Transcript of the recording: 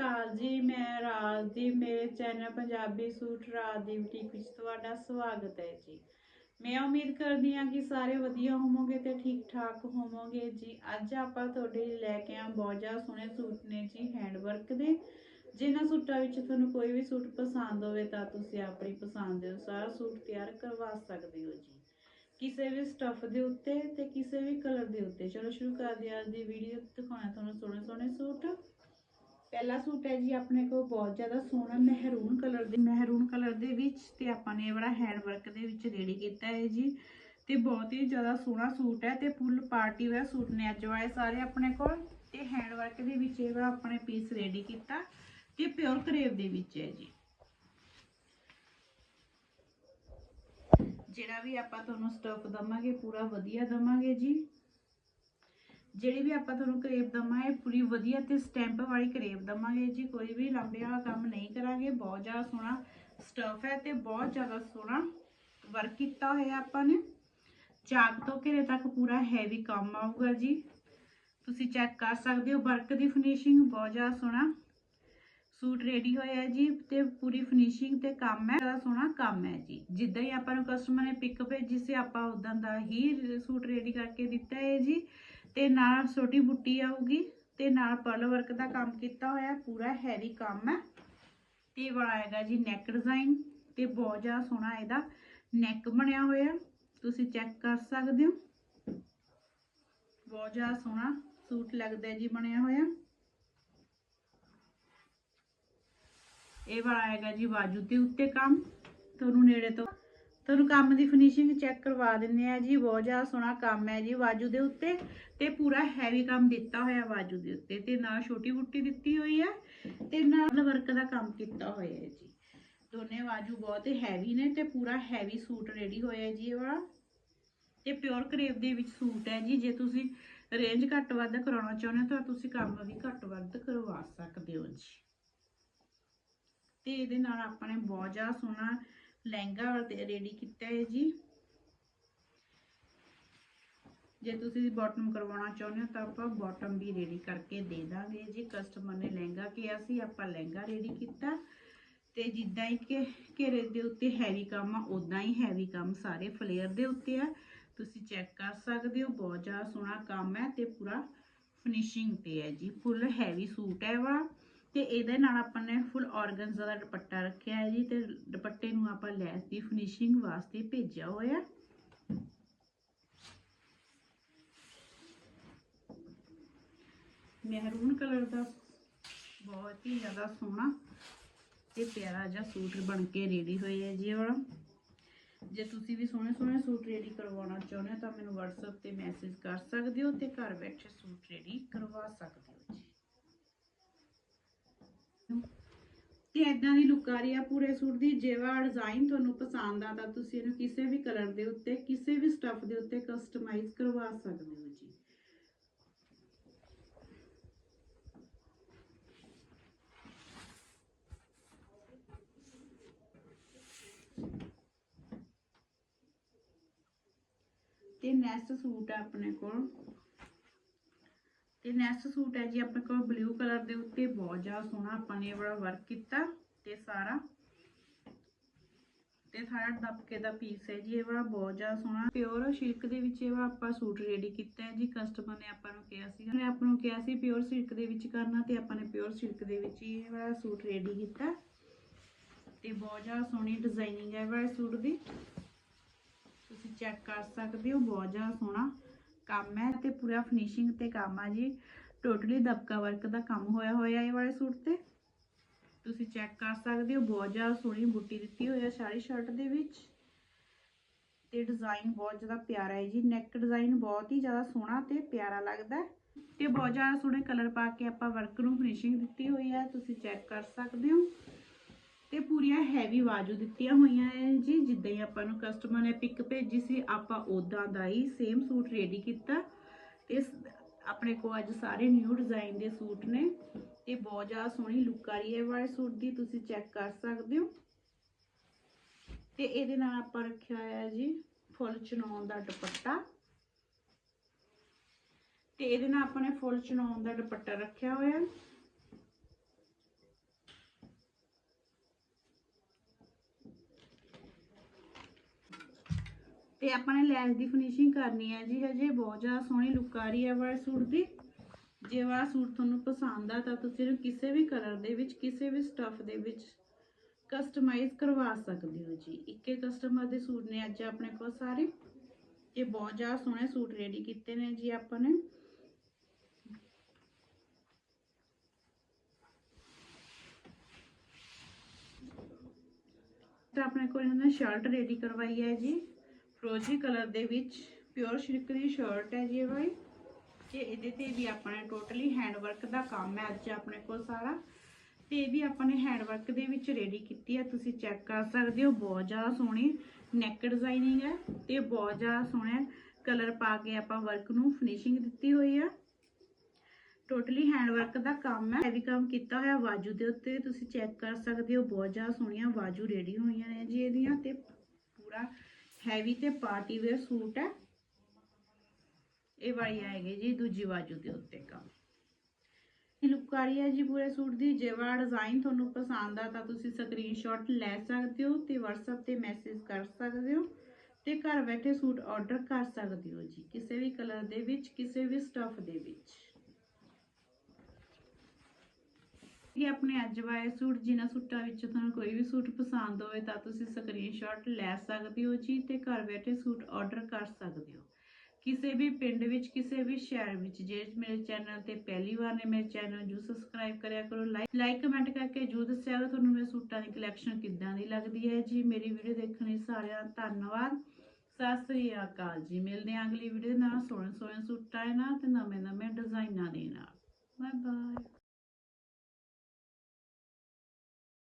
ਅਕਾਲ ਜੀ, ਮੈਂ ਰਾਜ ਦੀ, ਮੇਰੇ ਚੈਨਲ ਪੰਜਾਬੀ ਸੂਟ ਰਾਜ ਦੀ ਬੁਟੀਕ ਵਿੱਚ ਤੁਹਾਡਾ ਸਵਾਗਤ ਹੈ ਜੀ। ਮੈਂ ਉਮੀਦ ਕਰਦੀ ਹਾਂ ਕਿ ਸਾਰੇ ਵਧੀਆ ਹੋਵੋਗੇ ਤੇ ਠੀਕ ਠਾਕ ਹੋਵੋਗੇ ਜੀ। ਅੱਜ ਆਪਾਂ ਤੁਹਾਡੇ ਲਈ ਲੈ ਕੇ ਆਂ ਬਹੁਤ ਜ਼ਿਆਦਾ ਸੋਹਣੇ ਸੂਟ ਨੇ ਜੀ ਹੈਂਡ ਵਰਕ ਦੇ। ਜਿਨ੍ਹਾਂ ਸੂਟਾਂ ਵਿੱਚ ਤੁਹਾਨੂੰ ਕੋਈ ਵੀ ਸੂਟ ਪਸੰਦ ਹੋਵੇ ਤਾਂ ਤੁਸੀਂ ਆਪਣੀ ਪਸੰਦ ਦੇ ਅਨੁਸਾਰ ਸੂਟ ਤਿਆਰ ਕਰਵਾ ਸਕਦੇ ਹੋ ਜੀ। ਕਿਸੇ ਵੀ ਸਟੱਫ ਦੇ ਉੱਤੇ ਤੇ ਕਿਸੇ ਵੀ ਕਲਰ ਦੇ ਉੱਤੇ। ਚਲੋ ਸ਼ੁਰੂ ਕਰਦੇ ਹਾਂ ਅੱਜ ਦੀ ਵੀਡੀਓ ਦਿਖਾਉਣਾ ਤੁਹਾਨੂੰ ਸੋਹਣੇ ਸੋਹਣੇ ਸੂਟ। ਪਹਿਲਾ ਸੂਟ ਹੈ ਜੀ ਆਪਣੇ ਕੋਲ ਬਹੁਤ ਜ਼ਿਆਦਾ ਸੋਹਣਾ ਮਹਿਰੂਨ ਕਲਰ ਦੇ, ਮਹਿਰੂਨ ਕਲਰ ਦੇ ਵਿੱਚ ਤੇ ਆਪਾਂ ਨੇ ਬੜਾ ਹੈਂਡ ਵਰਕ ਦੇ ਵਿੱਚ ਰੈਡੀ ਕੀਤਾ ਹੈ ਜੀ। ਤੇ ਬਹੁਤ ਹੀ ਜ਼ਿਆਦਾ ਸੋਹਣਾ ਸੂਟ ਹੈ ਤੇ ਫੁੱਲ ਪਾਰਟੀ ਵੇਅਰ ਸੂਟ ਨੇ ਅੱਜ ਵਾਲੇ ਸਾਰੇ ਆਪਣੇ ਕੋਲ। ਤੇ ਹੈਂਡ ਵਰਕ ਦੇ ਵਿੱਚ ਇਹ ਵਾਲਾ ਆਪਣੇ ਪੀਸ ਰੈਡੀ ਕੀਤਾ ਤੇ ਪਿਓਰ ਕਰੇਵ ਦੇ ਵਿੱਚ ਹੈ ਜੀ। ਜਿਹੜਾ ਵੀ ਆਪਾਂ ਤੁਹਾਨੂੰ ਸਟਫ ਦਵਾਂਗੇ, ਪੂਰਾ ਵਧੀਆ ਦਵਾਂਗੇ ਜੀ। ਜਿਹੜੀ ਵੀ ਆਪਾਂ ਤੁਹਾਨੂੰ ਕਰੇਪ ਦਵਾਂਗੇ, ਪੂਰੀ ਵਧੀਆ ਤੇ ਸਟੈਂਪ ਵਾਲੀ ਕਰੇਪ ਦਵਾਂਗੇ ਜੀ, ਕੋਈ ਵੀ ਲੰਬੇ ਕੰਮ ਨਹੀਂ ਕਰਾਂਗੇ, ਬਹੁਤ ਜ਼ਿਆਦਾ ਸੋਹਣਾ ਸਟਫ ਹੈ ਤੇ ਬਹੁਤ ਜ਼ਿਆਦਾ ਸੋਹਣਾ ਵਰਕ ਕੀਤਾ ਹੋਇਆ ਆਪਾਂ ਨੇ। ਚਾਕ ਤੋਂ ਘੇਰੇ ਤੱਕ ਪੂਰਾ ਹੈਵੀ ਕੰਮ ਆਊਗਾ ਜੀ। ਤੁਸੀਂ ਚੈੱਕ ਕਰ ਸਕਦੇ ਹੋ ਵਰਕ ਦੀ ਫਿਨਿਸ਼ਿੰਗ ਬਹੁਤ ਜ਼ਿਆਦਾ ਸੋਹਣਾ। ਸੂਟ ਰੈਡੀ ਹੋਇਆ ਜੀ ਤੇ ਪੂਰੀ ਫਿਨਿਸ਼ਿੰਗ ਤੇ ਕੰਮ ਹੈ, ਜ਼ਿਆਦਾ ਸੋਹਣਾ ਕੰਮ ਹੈ ਜੀ। ਜਿੱਦਾਂ ਹੀ ਆਪਾਂ ਨੂੰ ਕਸਟਮਰ ਨੇ ਪਿਕ ਭੇਜੀ ਸੀ, ਆਪਾਂ ਉਦਾਂ ਦਾ ਹੀ ਸੂਟ ਰੈਡੀ ਕਰਕੇ ਦਿੱਤਾ ਹੈ ਜੀ। ਤੇ ਨਾਲ ਛੋਟੀ ਬੁੱਟੀ ਆਊਗੀ ਤੇ ਨਾਲ ਪਰਲ ਵਰਕ ਦਾ ਕੰਮ ਕੀਤਾ ਹੋਇਆ, ਪੂਰਾ ਹੈਵੀ ਕੰਮ ਹੈ। ਤੇ ਬਣਾਏਗਾ ਜੀ ਨੈਕ ਡਿਜ਼ਾਈਨ ਤੇ ਬਹੁਤ ਜ਼ਿਆਦਾ ਸੋਹਣਾ ਇਹਦਾ ਨੈਕ ਬਣਿਆ ਹੋਇਆ ਤੁਸੀਂ ਚੈੱਕ ਕਰ ਸਕਦੇ ਹੋ। ਬਹੁਤ ਜ਼ਿਆਦਾ ਸੋਹਣਾ ਸੂਟ ਲੱਗਦਾ ਜੀ ਬਣਿਆ ਹੋਇਆ। ਇਹ ਬਣਾਏਗਾ ਜੀ ਬਾਜੂ ਦੇ ਉੱਤੇ ਕੰਮ। ਤੁਹਾਨੂੰ ਨੇੜੇ ਤੋਂ ਤੁਹਾਨੂੰ ਕੰਮ ਦੀ ਫਿਨਿਸ਼ਿੰਗ ਚੈੱਕ ਕਰਵਾ ਦਿੰਦੇ ਆ ਜੀ, ਬਹੁਤ ਜ਼ਿਆਦਾ ਸੋਹਣਾ ਕੰਮ ਹੈ ਜੀ ਬਾਜੂ ਦੇ ਉੱਤੇ ਤੇ ਪੂਰਾ ਹੈਵੀ ਕੰਮ ਦਿੱਤਾ ਹੋਇਆ ਬਾਜੂ ਦੇ ਉੱਤੇ ਤੇ ਨਾਲ ਛੋਟੀ ਬੁੱਟੀ ਦਿੱਤੀ ਹੋਈ ਹੈ ਤੇ ਨਾਲ ਵਰਕ ਦਾ ਕੰਮ ਕੀਤਾ ਹੋਇਆ ਹੈ ਜੀ। ਦੋਨੇ ਬਾਜੂ ਬਹੁਤ ਹੈਵੀ ਨੇ ਤੇ ਪੂਰਾ ਹੈਵੀ ਸੂਟ ਰੈਡੀ ਹੋਇਆ ਜੀ ਇਹ ਵਾਲਾ। ਤੇ ਪਿਓਰ ਕਰੇਪ ਦੇ ਵਿੱਚ ਸੂਟ ਹੈ ਜੀ, ਜੇ ਤੁਸੀਂ ਰੇਂਜ ਘੱਟ ਵੱਧ ਕਰਾਉਣਾ ਚਾਹੁੰਦੇ ਹੋ ਤਾਂ ਤੁਸੀਂ ਕੰਮ ਵੀ ਘੱਟ ਵੱਧ ਕਰਵਾ ਸਕਦੇ ਹੋ ਜੀ। ਤੇ ਇਹਦੇ ਨਾਲ ਆਪਾਂ ਨੇ ਬਹੁਤ ਜ਼ਿਆਦਾ ਸੋਹਣਾ ਲਹਿੰਗਾ ਰੈਡੀ ਕੀਤਾ ਹੈ ਜੀ। ਜੇ ਤੁਸੀਂ ਬਾਟਮ ਕਰਵਾਉਣਾ ਚਾਹੁੰਦੇ ਹੋ ਤਾਂ ਆਪਾਂ ਬਾਟਮ ਵੀ ਰੈਡੀ ਕਰਕੇ ਦੇ ਦਾਂਗੇ ਜੀ। ਕਸਟਮਰ ਨੇ ਲਹਿੰਗਾ ਕਿਹਾ ਸੀ, ਆਪਾਂ ਲਹਿੰਗਾ ਰੈਡੀ ਕੀਤਾ। ਤੇ ਜਿੱਦਾਂ ਹੀ ਕਿ ਘੇਰੇ ਦੇ ਉੱਤੇ ਹੈਵੀ ਕੰਮ ਆ ਉਦਾਂ ਹੀ ਹੈਵੀ ਕੰਮ ਸਾਰੇ ਫਲੇਅਰ ਦੇ ਉੱਤੇ ਆ। ਤੁਸੀਂ ਚੈੱਕ ਕਰ ਸਕਦੇ ਹੋ, ਬਹੁਤ ਜ਼ਿਆਦਾ ਸੋਹਣਾ ਕੰਮ ਹੈ ਤੇ ਪੂਰਾ ਫਿਨਿਸ਼ਿੰਗ ਤੇ ਹੈ ਜੀ। ਫੁੱਲ ਹੈਵੀ ਸੂਟ ਹੈ ਵਾ। ਤੇ ਇਹਦੇ ਨਾਲ ਆਪਾਂ ਨੇ ਫੁੱਲ ਆਰਗਨਜ਼ਾ ਦਾ ਦੁਪੱਟਾ ਰੱਖਿਆ ਹੈ ਜੀ ਤੇ ਦੁਪੱਟੇ ਨੂੰ ਆਪਾਂ ਲੈਸ ਦੀ ਫਿਨਿਸ਼ਿੰਗ ਵਾਸਤੇ ਭੇਜਿਆ ਹੋਇਆ ਮਹਿਰੂਨ ਕਲਰ ਦਾ ਬਹੁਤ ਹੀ ਜ਼ਿਆਦਾ ਸੋਹਣਾ ਤੇ ਪਿਆਰਾ ਜਿਹਾ ਸੂਟ ਬਣ ਕੇ ਰੈਡੀ ਹੋਇਆ ਹੈ ਜੀ ਇਹ ਜੇ ਤੁਸੀਂ ਵੀ ਸੋਹਣੇ ਸੋਹਣੇ ਸੂਟ ਰੈਡੀ ਕਰਵਾਉਣਾ ਚਾਹੁੰਦੇ ਹੋ ਤਾਂ ਮੈਨੂੰ WhatsApp ਤੇ ਮੈਸੇਜ ਕਰ ਸਕਦੇ ਹੋ ਤੇ ਘਰ ਬੈਠੇ ਸੂਟ ਰੈਡੀ ਕਰਵਾ ਸਕਦੇ ਹੋ। ਤੇ ਇਦਾਂ ਦੀ ਲੁੱਕ ਆ ਰਹੀ ਆ ਪੂਰੇ ਸੂਟ ਦੀ। ਜਿਹੜਾ ਡਿਜ਼ਾਈਨ ਤੁਹਾਨੂੰ ਪਸੰਦ ਆ ਤਾਂ ਤੁਸੀਂ ਇਹਨੂੰ ਕਿਸੇ ਵੀ ਕਲਰ ਦੇ ਉੱਤੇ, ਕਿਸੇ ਵੀ ਸਟੱਫ ਦੇ ਉੱਤੇ ਕਸਟਮਾਈਜ਼ ਕਰਵਾ ਸਕਦੇ ਹੋ ਜੀ। ਤੇ ਨੈਕਸਟ ਸੂਟ ਆ ਆਪਣੇ ਕੋਲ। ਤੇ ਨੈਕਸਟ ਸੂਟ ਹੈ ਜੀ ਆਪਣੇ ਕੋਲ ਬਲੂ ਕਲਰ ਦੇ ਉੱਤੇ ਬਹੁਤ ਜ਼ਿਆਦਾ ਸੋਹਣਾ ਆਪਾਂ ਨੇ ਬੜਾ ਵਰਕ ਕੀਤਾ ਤੇ ਸਾਰਾ। ਤੇ ਸਾਰਾ ਦਬਕੇ ਦਾ ਪੀਸ ਹੈ ਜੀ ਇਹ ਵਾਲਾ ਬਹੁਤ ਜ਼ਿਆਦਾ ਸੋਹਣਾ। ਪਿਓਰ ਸਿਲਕ ਦੇ ਵਿੱਚ ਇਹ ਵਾਲਾ ਆਪਾਂ ਸੂਟ ਰੈਡੀ ਕੀਤਾ ਹੈ ਜੀ। ਕਸਟਮਰ ਨੇ ਆਪਾਂ ਨੂੰ ਕਿਹਾ ਸੀ ਨੇ ਆਪਾਂ ਨੂੰ ਕਿਹਾ ਸੀ ਪਿਓਰ ਸਿਲਕ ਦੇ ਵਿੱਚ ਕਰਨਾ ਤੇ ਆਪਾਂ ਨੇ ਪਿਓਰ ਸਿਲਕ ਦੇ ਵਿੱਚ ਇਹ ਵਾਲਾ ਸੂਟ ਰੈਡੀ ਕੀਤਾ। ਤੇ ਬਹੁਤ ਜ਼ਿਆਦਾ ਸੋਹਣੀ ਡਿਜ਼ਾਈਨਿੰਗ ਹੈ ਇਹ ਸੂਟ ਦੀ। ਤੁਸੀਂ ਚੈੱਕ ਕਰ ਸਕਦੇ ਹੋ, ਬਹੁਤ ਜ਼ਿਆਦਾ ਸੋਹਣਾ। ਕੰਮ ਹੈ ਤੇ ਪੂਰਾ ਫਿਨਿਸ਼ਿੰਗ ਤੇ ਕੰਮ ਆ ਜੀ। ਟੋਟਲੀ ਦਬਕਾ ਵਰਕ ਦਾ ਕੰਮ ਹੋਇਆ ਹੋਇਆ ਇਹ ਵਾਲੇ ਸੂਟ ਤੇ। ਤੁਸੀਂ ਚੈੱਕ ਕਰ ਸਕਦੇ ਹੋ, ਬਹੁਤ ਜ਼ਿਆਦਾ ਸੋਹਣੀ ਬੁੱਟੀ ਦਿੱਤੀ ਹੋਈ ਹੈ ਸਾਰੀ ਸ਼ਰਟ ਦੇ ਵਿੱਚ। ਤੇ ਡਿਜ਼ਾਈਨ ਬਹੁਤ ਜ਼ਿਆਦਾ ਪਿਆਰਾ ਹੈ ਜੀ। ਨੈਕ ਡਿਜ਼ਾਈਨ ਬਹੁਤ ਹੀ ਜ਼ਿਆਦਾ ਸੋਹਣਾ ਤੇ ਪਿਆਰਾ ਲੱਗਦਾ ਹੈ। ਤੇ ਬਹੁਤ ਜ਼ਿਆਦਾ ਸੋਹਣੇ ਕਲਰ ਪਾ ਕੇ ਆਪਾਂ ਵਰਕ ਨੂੰ ਫਿਨਿਸ਼ਿੰਗ ਦਿੱਤੀ ਹੋਈ ਹੈ। ਤੁਸੀਂ ਚੈੱਕ ਕਰ ਸਕਦੇ ਹੋ। ਤੇ ਪੂਰੀਆਂ ਹੈਵੀ ਬਾਜੂ ਦਿੱਤੀਆਂ ਹੋਈਆਂ ਹੈ ਜੀ, ਜਿੱਦਾਂ ਹੀ ਆਪਾਂ ਨੂੰ ਕਸਟਮਰ ਨੇ ਪਿਕ ਭੇਜੀ ਸੀ, ਆਪਾਂ ਉਦਾਂ ਦਾ ਹੀ ਸੇਮ ਸੂਟ ਰੈਡੀ ਕੀਤਾ। ਤੇ ਆਪਣੇ ਕੋਲ ਅੱਜ ਸਾਰੇ ਨਿਊ ਡਿਜ਼ਾਈਨ ਦੇ ਸੂਟ ਨੇ। ਤੇ ਬਹੁਤ ਜ਼ਿਆਦਾ ਸੋਹਣੀ ਲੁੱਕ ਆ ਰਹੀ ਹੈ ਵਾਲੇ ਸੂਟ ਦੀ, ਤੁਸੀਂ ਚੈੱਕ ਕਰ ਸਕਦੇ ਹੋ। ਤੇ ਇਹਦੇ ਨਾਲ ਆਪਾਂ ਰੱਖਿਆ ਹੋਇਆ ਜੀ, ਫੁੱਲ ਚਨੌਨ ਦਾ ਦੁਪੱਟਾ। ਤੇ ਇਹਦੇ ਨਾਲ ਆਪਾਂ ਨੇ ਫੁੱਲ ਚਨੌਨ ਦਾ ਦੁਪੱਟਾ ਰੱਖਿਆ ਹੋਇਆ। ਤੇ ਆਪਾਂ ਨੇ ਲੈਸ ਦੀ ਫਿਨਿਸ਼ਿੰਗ ਕਰਨੀ ਹੈ ਜੀ, ਹਜੇ ਬਹੁਤ ਜ਼ਿਆਦਾ ਸੋਹਣੀ ਲੁੱਕ ਆ ਰਹੀ ਹੈ ਵਾਰ ਸੂਟ ਦੀ। ਜੇ ਵਾਰ ਸੂਟ ਤੁਹਾਨੂੰ ਪਸੰਦ ਆ ਤਾਂ ਤੁਸੀਂ ਇਹਨੂੰ ਕਿਸੇ ਵੀ ਕਲਰ ਦੇ ਵਿੱਚ, ਕਿਸੇ ਵੀ ਸਟਫ ਦੇ ਵਿੱਚ ਕਸਟਮਾਈਜ਼ ਕਰਵਾ ਸਕਦੇ ਹੋ ਜੀ। ਇੱਕੇ ਕਸਟਮਰ ਦੇ ਸੂਟ ਨੇ ਅੱਜ ਆਪਣੇ ਕੋਲ ਸਾਰੇ। ਇਹ ਬਹੁਤ ਜ਼ਿਆਦਾ ਸੋਹਣੇ ਸੂਟ ਰੈਡੀ ਕੀਤੇ ਨੇ ਜੀ ਆਪਾਂ ਨੇ। ਤਾਂ ਆਪਣੇ ਕੋਲ ਇਹਨਾਂ ਨੇ ਸ਼ਰਟ ਰੈਡੀ ਕਰਵਾਈ ਹੈ ਜੀ। ਫਰੋਜ਼ੀ ਕਲਰ ਦੇ ਵਿੱਚ ਪਿਓਰ ਸਿਲਕ ਦੀ ਸ਼ਰਟ ਹੈ ਜੀ ਇਹ ਵਾਲੀ। ਤੇ ਇਹਦੇ ਤੇ ਵੀ ਆਪਣੇ ਟੋਟਲੀ ਹੈਂਡ ਵਰਕ ਦਾ ਕੰਮ ਹੈ ਅੱਜ ਆਪਣੇ ਕੋਲ ਸਾਰਾ। ਤੇ ਇਹ ਵੀ ਆਪਾਂ ਨੇ ਹੈਂਡ ਵਰਕ ਦੇ ਵਿੱਚ ਰੈਡੀ ਕੀਤੀ ਹੈ। ਤੁਸੀਂ ਚੈੱਕ ਕਰ ਸਕਦੇ ਹੋ, ਬਹੁਤ ਜ਼ਿਆਦਾ ਸੋਹਣੀ ਨੈਕ ਡਿਜ਼ਾਈਨਿੰਗ ਹੈ ਤੇ ਬਹੁਤ ਜ਼ਿਆਦਾ ਸੋਹਣਾ ਕਲਰ ਪਾ ਕੇ ਆਪਾਂ ਵਰਕ ਨੂੰ ਫਿਨਿਸ਼ਿੰਗ ਦਿੱਤੀ ਹੋਈ ਆ ਟੋਟਲੀ ਹੈਂਡ ਵਰਕ ਦਾ ਕੰਮ ਹੈ। ਹੈਵੀ ਕੰਮ ਕੀਤਾ ਹੋਇਆ ਬਾਜੂ ਦੇ ਉੱਤੇ। ਤੁਸੀਂ ਚੈੱਕ ਕਰ ਸਕਦੇ ਹੋ, ਬਹੁਤ ਜ਼ਿਆਦਾ ਸੋਹਣੀਆਂ ਬਾਜੂ ਰੈਡੀ ਹੋਈਆਂ ਨੇ ਜੀ ਇਹਦੀਆਂ ਤੇ ਪੂਰਾ ਹੈਵੀ ਤੇ ਪਾਰਟੀ ਵੇਅਰ ਸੂਟ ਹੈ। ਇਹ ਵਾਲੀ ਆਏਗੀ ਜੀ ਦੂਜੀ ਬਾਜੂ ਦੇ ਉੱਤੇ ਕੰਮ। ਇਹ ਲੁੱਕ ਆ ਰਹੀ ਹੈ ਜੀ ਪੂਰੇ ਸੂਟ ਦੀ। ਜੇ ਵਾਲਾ ਡਿਜ਼ਾਈਨ ਤੁਹਾਨੂੰ ਪਸੰਦ ਆ ਤਾਂ ਤੁਸੀਂ ਸਕਰੀਨਸ਼ਾਟ ਲੈ ਸਕਦੇ ਹੋ ਤੇ WhatsApp ਤੇ ਮੈਸੇਜ ਕਰ ਸਕਦੇ ਹੋ ਤੇ ਘਰ ਬੈਠੇ ਸੂਟ ਆਰਡਰ ਕਰ ਸਕਦੇ ਹੋ ਜੀ, ਕਿਸੇ ਵੀ ਕਲਰ ਦੇ ਵਿੱਚ, ਕਿਸੇ ਵੀ ਸਟਫ ਦੇ ਵਿੱਚ। ਇਹ ਆਪਣੇ ਅੱਜ ਵਾਏ ਸੂਟ, ਜਿਨ੍ਹਾਂ ਸੂਟਾਂ ਵਿੱਚ ਤੁਹਾਨੂੰ ਕੋਈ ਵੀ ਸੂਟ ਪਸੰਦ ਹੋਵੇ, ਤਾਂ ਤੁਸੀਂ ਸਕਰੀਨਸ਼ਾਟ ਲੈ ਸਕਦੇ ਹੋ ਜੀ ਤੇ ਘਰ ਬੈਠੇ ਸੂਟ ਆਰਡਰ ਕਰ ਸਕਦੇ ਹੋ। ਕਿਸੇ ਵੀ ਪਿੰਡ ਵਿੱਚ, ਕਿਸੇ ਵੀ ਸ਼ਹਿਰ ਵਿੱਚ, ਜੇ ਮੇਰੇ ਚੈਨਲ ਤੇ ਪਹਿਲੀ ਵਾਰ ਨੇ ਮੇਰੇ ਚੈਨਲ ਨੂੰ ਸਬਸਕ੍ਰਾਈਬ ਕਰਿਆ ਕਰੋ ਲਾਈਕ ਲਾਈਕ ਕਮੈਂਟ ਕਰਕੇ ਜਰੂਰ ਦੱਸਿਆ ਕਰੋ ਤੁਹਾਨੂੰ ਮੇਰੇ ਸੂਟਾਂ ਦੀ ਕਲੈਕਸ਼ਨ ਕਿੱਦਾਂ ਦੀ ਲੱਗਦੀ ਹੈ ਜੀ। ਮੇਰੀ ਵੀਡੀਓ ਦੇਖਣ ਲਈ ਸਾਰਿਆਂ ਦਾ ਧੰਨਵਾਦ। ਸਤਿ ਸ੍ਰੀ ਅਕਾਲ ਜੀ। ਮਿਲਦੇ ਹਾਂ ਅਗਲੀ ਵੀਡੀਓ ਦੇ ਨਾਲ। ਸੋਹਣੇ ਸੋਹਣੇ ਸੂਟਾਂ ਨਾਲ ਤੇ ਨਵੇਂ ਨਵੇਂ ਡਿਜ਼ਾਈਨਾਂ ਦੇ ਨਾਲ। Bye bye